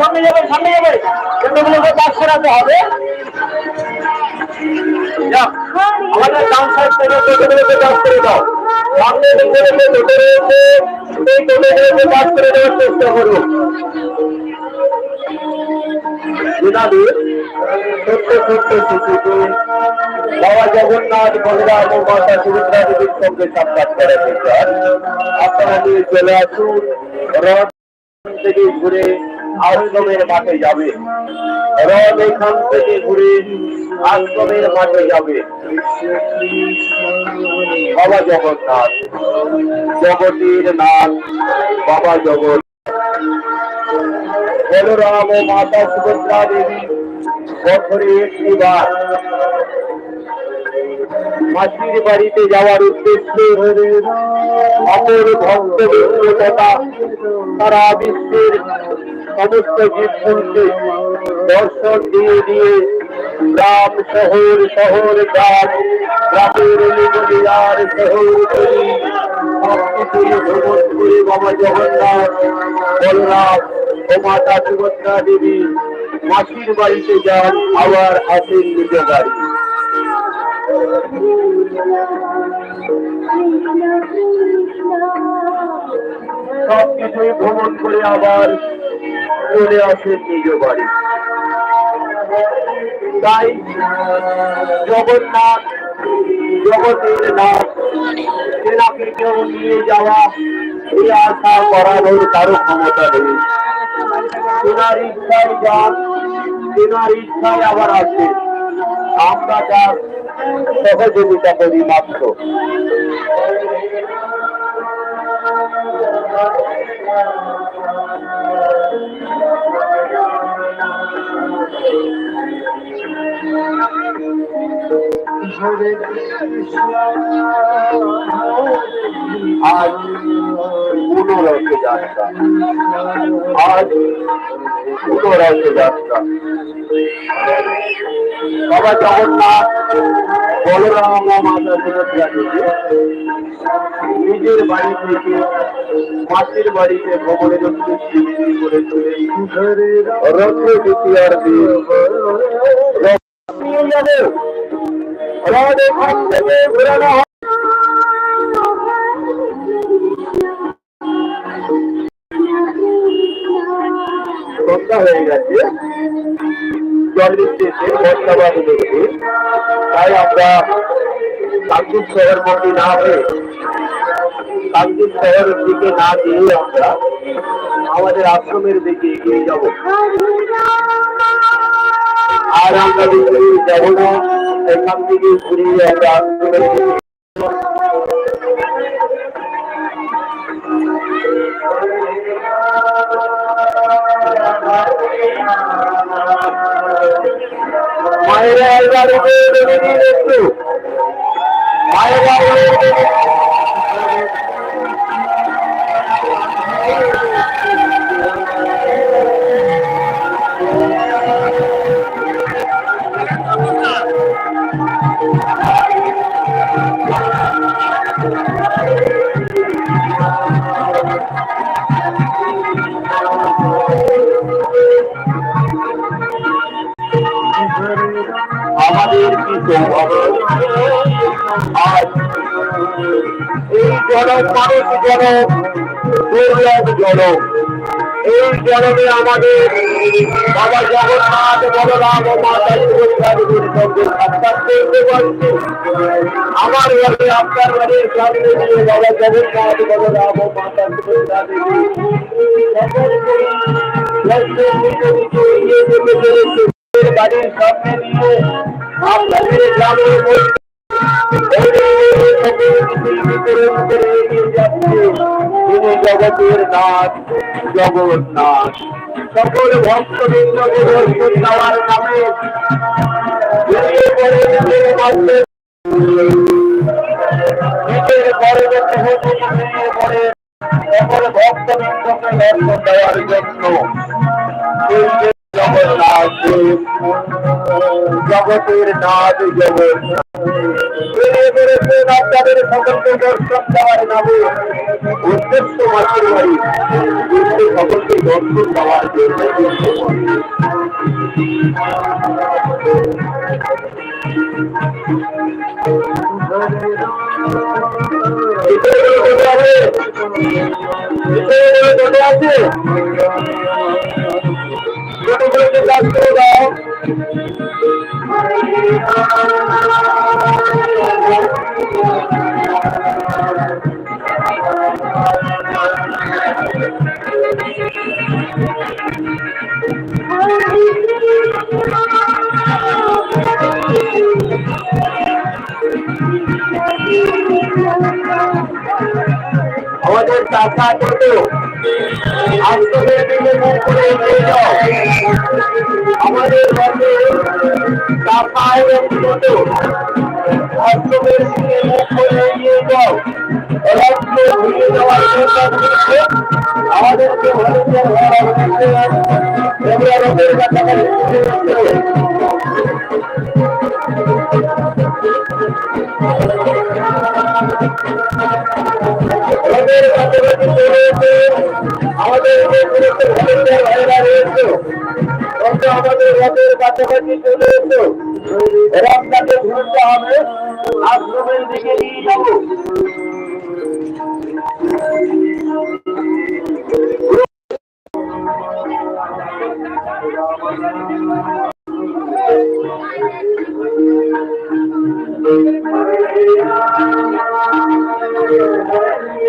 সামনে যাবে সামনে যাবে কেন্দ্রগুলোকে কাজ করাতে আমাদের ডান সাইড থেকে কাজ করে দাও সামনে রয়েছে সেই বাবা জগন্নাথ বলরাম মাতা সুমিত্রা দেবীর সঙ্গে সাক্ষাৎ করাতে আপনারা নিয়ে চলে আসুন। রথ থেকে ঘুরে আশ্রমের মাঠে যাবে। রথ এখান থেকে ঘুরে আশ্রমের মাঠে যাবে। বাবা জগন্নাথ, জগতের নাথ, বাবা জগৎ। বলরাম ও মাতা সুভদ্রা দেবী বছরে একটিবার মাসির বাড়িতে যাওয়ার উদ্দেশ্যে অপর ভক্ত তথা সারা বিশ্বের সমস্ত জীবজন্তুকে দর্শন দিয়ে দিয়ে গ্রাম শহর শহর গ্রাম, গ্রামের নিগড়িয়ার শহর করি। ভ্রমণ বাবা জগন্নাথ, বলরাম ও মাতা সুভদ্রা দেবী মাসির বাড়িতে যান আবার আসেন নিজ বাড়ি সবকিছুই ভ্রমণ করে আবার চলে আসেন নিজ বাড়ি। তাই জগন্নাথ, জগতের নাথ, সেনাকে কেউ নিয়ে যাওয়া এই আশা করানোর কারও ক্ষমতা নেই। তেনার ইচ্ছায় যান তেনার ইচ্ছায় আবার আসে। আমরা তার সহযোগিতা করি মাত্র। আজ কোনো রথে যাত্রা। আজ কোনো রথে যাত্রা। বাবা জগন্নাথ, বলরাম মাতা নিজের বাড়ি থেকে মাসির বাড়িতে ভ্রমণের বিক্রি করে দ্বিতীয়ার থেকে ঘোরানো হবে সন্ধ্যা হয়ে গেছে। জল এসে বর্ষাবাদ দেখছি তাই আমরা কাকদ্বীপ শহর মধ্যে না হয়ে কাকদ্বীপ শহরের দিকে না গিয়ে আমরা আমাদের আশ্রমের দিকে এগিয়ে যাব। আর আমরা যাব না এখান থেকে ঘুরিয়ে আমরা আশ্রমের মায়েরা দিন একটু মায়েরা এবারে এই জনক মানুষ জনক জনক এই জনকে আমাদের বাবা জগন্নাথ বলরাম ও মাতা সাক্ষাৎ করতে পারছি আমার বাড়ি আপনার বাড়ির সামনে দিয়ে বাবা জগন্নাথ বলরাম ও মাতা সুভদ্রা দেবী সকল করি দর্শন নিতে নিতে এগিয়ে যেতে পেরেছে বাড়ির সামনে দিয়ে তিনি জগতের নাথ জগন্নাথ। সকল ভক্তবৃন্দকে দর্শন দেওয়ার নামে নিজের গর্বে বেরিয়ে পড়ে সকল ভক্তবৃন্দকে দর্শন দেওয়ার জন্য জগতের নাথ জগন্নাথ বেরিয়ে বেড়েছেন আপনাদের সকলকে দর্শন দেওয়ার নামে উদ্দেশ্য মাত্র বাড়ি কিন্তু সকলকে দর্শন দেওয়ার জন্য আছে ছোট করে দাও আমাদের চাষা ছোট আজকে দিনে মুখ করে এগিয়ে যাও আমাদের রাজ্যে চাষা এবং ছোট অষ্টমের দিকে মুখ করে এগিয়ে যাও রাজ্য ঘুরিয়ে যাওয়ার চেষ্টা করছে আমাদেরকে ভারতীয় ভাড়া হচ্ছে এগুলো রোগের কাছাকাছি আমাদের কাছাকাছি এসে আমাদের যে সমস্ত ভলেন্টিয়ার ভাইরা রয়েছে তবে আমাদের রথের কাছাকাছি চলে এসো। রথটাকে ঘুরতে হবে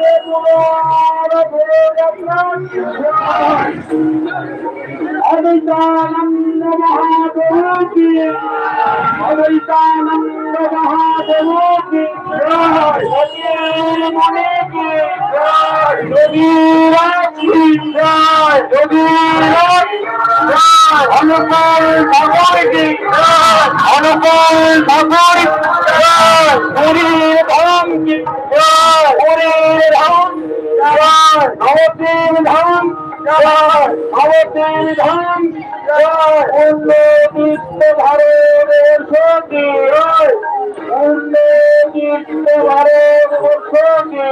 মহাদেবী অবৈতানন্দ মহাদেবী মনে কি অনুকূল ভগবতী অনুকূল ঠাকুর হরির ধাম হরির ধাম ভবতীর ধাম ভবতীর ধাম উন্নতিত্ব ভারতের সতী উন্নতিত্ব ভারত সতী